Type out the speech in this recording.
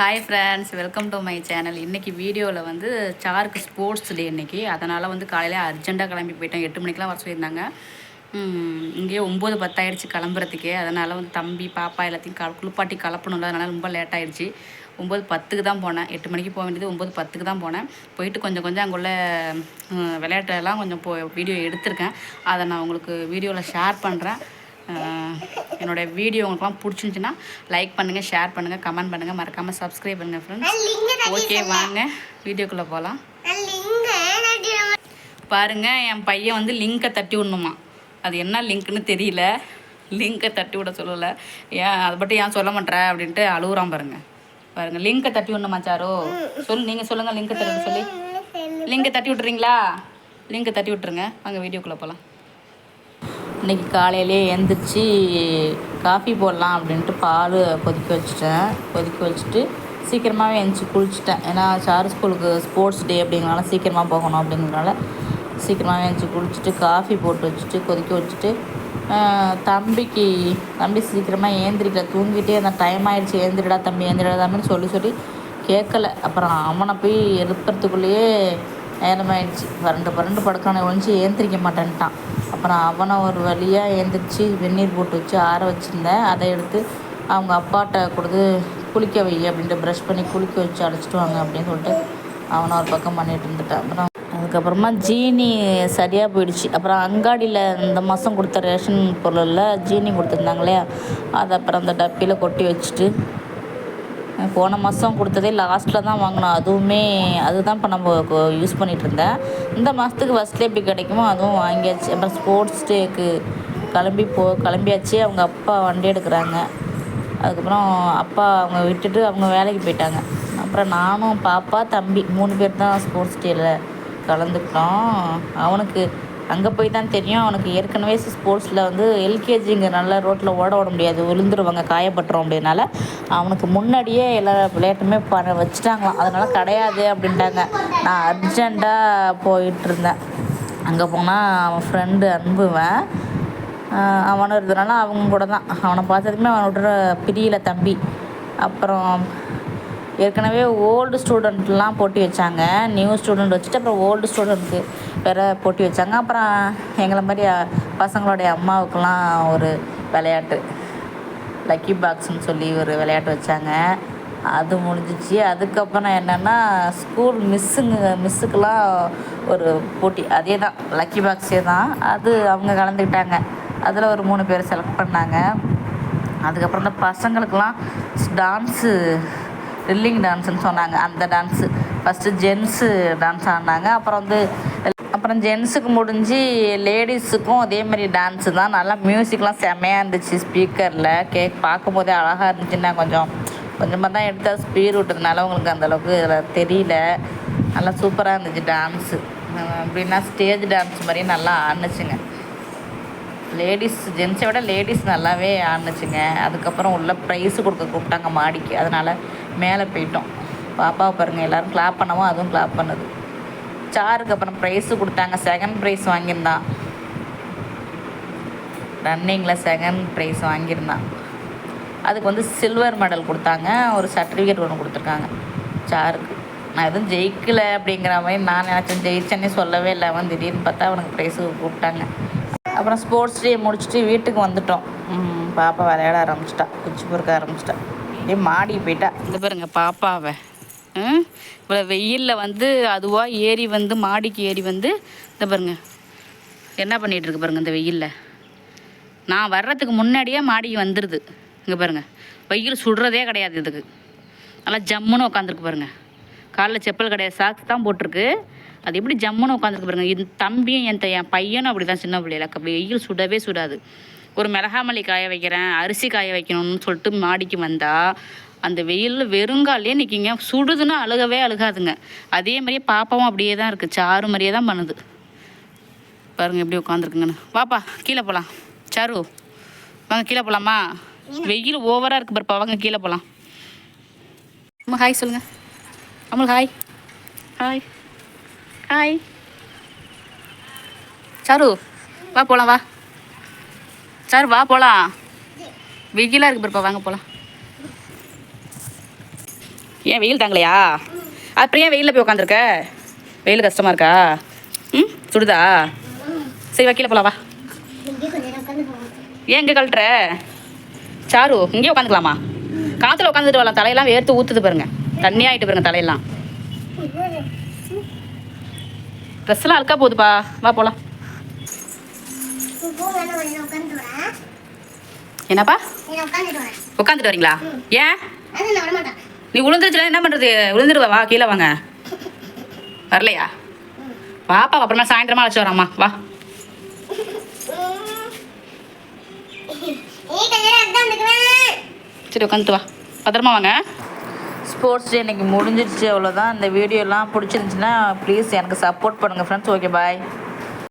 Hi friends welcome to my channel இன்றைக்கி வீடியோவில் வந்து சாருக்கு ஸ்போர்ட்ஸ் டே இன்றைக்கி அதனால் வந்து காலையில் அர்ஜெண்ட்டாக கிளம்பி போயிட்டோம். எட்டு மணிக்கெலாம் வர சொல்லியிருந்தாங்க. இங்கேயே ஒம்பது பத்தாயிடுச்சு கிளம்புறதுக்கே. அதனால் வந்து தம்பி பாப்பா எல்லாத்தையும் க குளிப்பாட்டி கலப்பணும்ல. அதனால் ரொம்ப லேட் ஆகிடுச்சு ஒம்பது பத்துக்கு தான் போனேன். எட்டு மணிக்கு போக வேண்டியது ஒம்பது பத்துக்கு தான் போனேன். போயிட்டு கொஞ்சம் கொஞ்சம் அங்குள்ள விளையாட்டெல்லாம் கொஞ்சம் போ வீடியோ எடுத்திருக்கேன். அதை நான் உங்களுக்கு வீடியோவில் ஷேர் பண்ணுறேன் என்னோட வீடியோ உங்களுக்குலாம் பிடிச்சிருந்துச்சின்னா லைக் பண்ணுங்கள் ஷேர் பண்ணுங்கள் கமெண்ட் பண்ணுங்கள் மறக்காமல் சப்ஸ்கிரைப் பண்ணுங்கள் ஃப்ரெண்ட்ஸ் ஓகே வாங்க. வீடியோக்குள்ளே போகலாம் பாருங்க என் பையன் வந்து லிங்கை தட்டி விடணுமா? அது என்ன லிங்க்னு தெரியல. லிங்கை தட்டி விட சொல்லலை. ஏன் அதை பற்றி ஏன் சொல்ல மாட்டேற அப்படின்ட்டு அழுகுறான் பாருங்க. பாருங்க லிங்கை தட்டி விடணுமா சாரோ? சொல்லு நீங்கள் சொல்லுங்கள் லிங்கை தட்டி சொல்லி. லிங்கை தட்டி விட்றீங்களா லிங்கை தட்டி விட்ருங்க வாங்க வீடியோக்குள்ளே போகலாம் இன்றைக்கி காலையிலே எழுந்திரிச்சி காஃபி போடலாம் அப்படின்ட்டு பால் கொதிக்க வச்சுட்டேன். கொதிக்க வச்சுட்டு சீக்கிரமாகவே எழுந்திரிச்சி குளிச்சிட்டேன். ஏன்னா சார் ஸ்கூலுக்கு ஸ்போர்ட்ஸ் டே அப்படிங்கிறனால சீக்கிரமாக போகணும் அப்படிங்கிறனால சீக்கிரமாகவே எழுந்திரிச்சி குளிச்சுட்டு காஃபி போட்டு வச்சுட்டு கொதிக்க வச்சுட்டு தம்பிக்கு தம்பி சீக்கிரமாக ஏந்திரிக்கல தூங்கிட்டே அந்த டைம் ஆயிடுச்சு. ஏந்திரிடா தம்பி ஏந்திரிடா தம்பின்னு சொல்லி சொல்லி கேட்கல அப்புறம் அவனை போய் எழுப்புறதுக்குள்ளேயே நேரமாயிடுச்சு. பரண்டு பரண்டு படுக்கான ஒழிஞ்சு ஏந்திரிக்க மாட்டேன்ட்டான். அப்புறம் அவனை ஒரு வழியாக ஏந்திரிச்சு வெந்நீர் போட்டு வச்சு ஆற வச்சுருந்தேன். அதை எடுத்து அவங்க அப்பாட்ட கொடுத்து குளிக்க வை அப்படின்ட்டு ப்ரஷ் பண்ணி குளிக்க வச்சு அழைச்சிட்டு வாங்க அப்படின்னு சொல்லிட்டு அவனை ஒரு பக்கம் பண்ணிட்டு இருந்துட்டான். அப்புறம் அதுக்கப்புறமா ஜீனி சரியாக போயிடுச்சு. அப்புறம் அங்காடியில் இந்த மாதம் கொடுத்த ரேஷன் பொருளில் ஜீனி கொடுத்துருந்தாங்க இல்லையா? அதை அப்புறம் அந்த டப்பியில் கொட்டி வச்சுட்டு போன மாதம் கொடுத்ததே லாஸ்ட்டில் தான் வாங்கினோம். அதுவுமே அதுதான் இப்போ நம்ம யூஸ் பண்ணிகிட்டு இருந்தேன். இந்த மாதத்துக்கு ஃபஸ்ட்லேயே எப்படி கிடைக்குமோ அதுவும் வாங்கியாச்சு. அப்புறம் ஸ்போர்ட்ஸ் டேக்கு கிளம்பி போ கிளம்பியாச்சு. அவங்க அப்பா வண்டி எடுக்கிறாங்க. அதுக்கப்புறம் அப்பா அவங்க விட்டுட்டு அவங்க வேலைக்கு போயிட்டாங்க. அப்புறம் நானும் பாப்பா தம்பி மூணு பேர் தான் ஸ்போர்ட்ஸ் டேயில் கலந்துக்கிட்டோம். அவனுக்கு அங்கே போய் தான் தெரியும். அவனுக்கு ஏற்கனவே ஸ்போர்ட்ஸில் வந்து எல்கேஜிங்கிறனால ரோட்டில் ஓட விட முடியாது. விழுந்துருவாங்க காயப்பட்டுரும் அப்படின்னால அவனுக்கு முன்னாடியே எல்லா விளையாட்டுமே ப வச்சுட்டாங்களாம். அதனால் கிடையாது அப்படின்ட்டாங்க. நான் அர்ஜெண்ட்டாக போயிட்டு இருந்தேன். அங்கே போனால் அவன் ஃப்ரெண்டு அன்புவன். அவனும் இருந்தனால அவங்க கூட தான். அவனை பார்த்ததுமே அவனை விட்டுற பிரியல தம்பி. அப்புறம் ஏற்கனவே ஓல்டு ஸ்டூடெண்ட்லாம் போட்டி வச்சாங்க. நியூ ஸ்டூடெண்ட் வச்சுட்டு அப்புறம் ஓல்டு ஸ்டூடெண்ட்க்கு வேறு போட்டி வச்சாங்க. அப்புறம் எங்களை மாதிரி பசங்களுடைய அம்மாவுக்கெல்லாம் ஒரு விளையாட்டு லக்கி பாக்ஸ்னு சொல்லி ஒரு விளையாட்டு வச்சாங்க. அது முடிஞ்சிச்சு. அதுக்கப்புறம் என்னென்னா ஸ்கூல் மிஸ்ஸுங்க மிஸ்ஸுக்கெலாம் ஒரு போட்டி. அதே தான் லக்கி பாக்ஸே தான். அது அவங்க கலந்துக்கிட்டாங்க. அதில் ஒரு மூணு பேர் செலக்ட் பண்ணாங்க. அதுக்கப்புறம் இந்த பசங்களுக்கெலாம் டான்ஸு ரில்லிங் டான்ஸுன்னு சொன்னாங்க. அந்த டான்ஸு ஃபஸ்ட்டு ஜென்ஸு டான்ஸ் ஆடினாங்க அப்புறம் வந்து அப்புறம் ஜென்ஸுக்கு முடிஞ்சு லேடிஸுக்கும் அதே மாதிரி டான்ஸு தான். நல்லா மியூசிக்லாம் செம்மையாக இருந்துச்சு ஸ்பீக்கரில் கேக் பார்க்கும்போதே அழகாக இருந்துச்சுன்னா கொஞ்சம் கொஞ்சமாக தான் எடுத்து அது ஸ்பீர் விட்டதுனால உங்களுக்கு அந்தளவுக்கு இதில் தெரியல. நல்லா சூப்பராக இருந்துச்சு டான்ஸு அப்படின்னா ஸ்டேஜ் டான்ஸ் மாதிரி நல்லா ஆடினுச்சுங்க லேடிஸ் ஜென்ஸை விட லேடிஸ் நல்லாவே ஆணுச்சுங்க அதுக்கப்புறம் உள்ள ப்ரைஸு கொடுக்க கூப்பிட்டாங்க மாடிக்கு. அதனால் மேலே போயிட்டோம். பாப்பாவை பாருங்கள் எல்லோரும் கிளாப் பண்ணவும் அதுவும் கிளாப் பண்ணுது. சாருக்கு அப்புறம் ப்ரைஸு கொடுத்தாங்க. செகண்ட் ப்ரைஸ் வாங்கியிருந்தான் ரன்னிங்கில் செகண்ட் ப்ரைஸ் வாங்கியிருந்தான் அதுக்கு வந்து சில்வர் மெடல் கொடுத்தாங்க. ஒரு சர்டிஃபிகேட் ஒன்று கொடுத்துருக்காங்க. சாருக்கு நான் எதுவும் ஜெயிக்கலை அப்படிங்கிற மாதிரி நான் நினச்சேன். ஜெயிச்சேன்னே சொல்லவே இல்லை. அவன் திடீர்னு பார்த்தா அவனுக்கு ப்ரைஸு கூப்பிட்டாங்க. அப்புறம் ஸ்போர்ட்ஸ் டே முடிச்சுட்டு வீட்டுக்கு வந்துட்டோம். ம், பாப்பா விளையாட ஆரம்பிச்சிட்டா. குச்சி பொறுக்க ஆரம்பிச்சிட்டா. அப்படியே மாடி போயிட்டா. இந்த பாருங்க பாப்பாவை. இவ்வளோ வெயிலில் வந்து அதுவாக ஏறி வந்து மாடிக்கு ஏறி வந்து இந்த பாருங்க என்ன பண்ணிகிட்டு இருக்கு பாருங்க இந்த வெயிலில். நான் வர்றதுக்கு முன்னாடியே மாடிக்கு வந்துடுது இங்கே பாருங்க வெயில் சுடுறதே கிடையாது இதுக்கு. நல்லா ஜம்முன்னு உட்காந்துருக்கு பாருங்க. காலைல செப்பல் கிடையாது சாக்ஸ் தான் போட்டிருக்கு. அது எப்படி ஜம்முன்னு உட்காந்துருக்கு பாருங்க. என் தம்பியும் என் என் பையனும் அப்படி தான் சின்ன பிள்ளையில. வெயில் சுடவே சுடாது. ஒரு மிளகாமல்லி காய வைக்கிறேன் அரிசி காய வைக்கணும்னு சொல்லிட்டு மாடிக்கு வந்தால் அந்த வெயிலில் வெறுங்காலே நிற்கிங்க சுடுதுன்னா அழுகவே அழுகாதுங்க. அதே மாதிரியே பாப்பாவும் அப்படியே தான் இருக்குது சாரு மாதிரியே தான் பண்ணுது. பாருங்க எப்படி உட்காந்துருக்குங்கன்னு. வாப்பா கீழே போகலாம் சாரு வாங்க கீழே போகலாமா வெயில் ஓவராக இருக்குது பாருப்பா. வாங்க கீழே போகலாம் அம்மா ஹாய் சொல்லுங்கள் அம்மா ஹாய். ஹாய். ஹாய் சாரு வா போகலாம் வா. சாரு வா போகலாம் வெயிலாக இருக்கு பிறப்பா வாங்க போகலாம் ஏன் வெயில் தாங்கலையா? அப்புறம் ஏன் வெயிலில் போய் உட்காந்துருக்க வெயில் கஷ்டமாக இருக்கா? ம் சுடுதா? சரி வா கீழே வா. ஏன் இங்கே கழட்டுற? சாரு இங்கேயே உட்காந்துக்கலாமா? காற்றுல உட்காந்துட்டு வரலாம் தலையெல்லாம் வேர்த்து ஊற்றுது பாருங்க. தண்ணி ஆகிட்டு பாருங்க தலையெல்லாம். ட்ரெஸ்லாம் அழுக்கா போகுதுப்பா. வா போகலாம் என்னப்பா? உட்காந்துட்டு வரீங்களா? ஏன்? நீ விழுந்துருச்சுல என்ன பண்ணுறது விழுந்துருவா வா கீழே வாங்க. வரலையா? வாப்பா அப்புறமா சாயந்தரமா அழைச்சி வராம்மா. வா. சரி உட்காந்துட்டு வா. பத்திரமா வாங்க. ஸ்போர்ட்ஸ் டே இன்னைக்கு முடிஞ்சிருச்சு அவ்வளோதான் இந்த வீடியோலாம் பிடிச்சிருந்துச்சின்னா ப்ளீஸ் எனக்கு சப்போர்ட் பண்ணுங்கள் ஃப்ரெண்ட்ஸ் ஓகே பாய்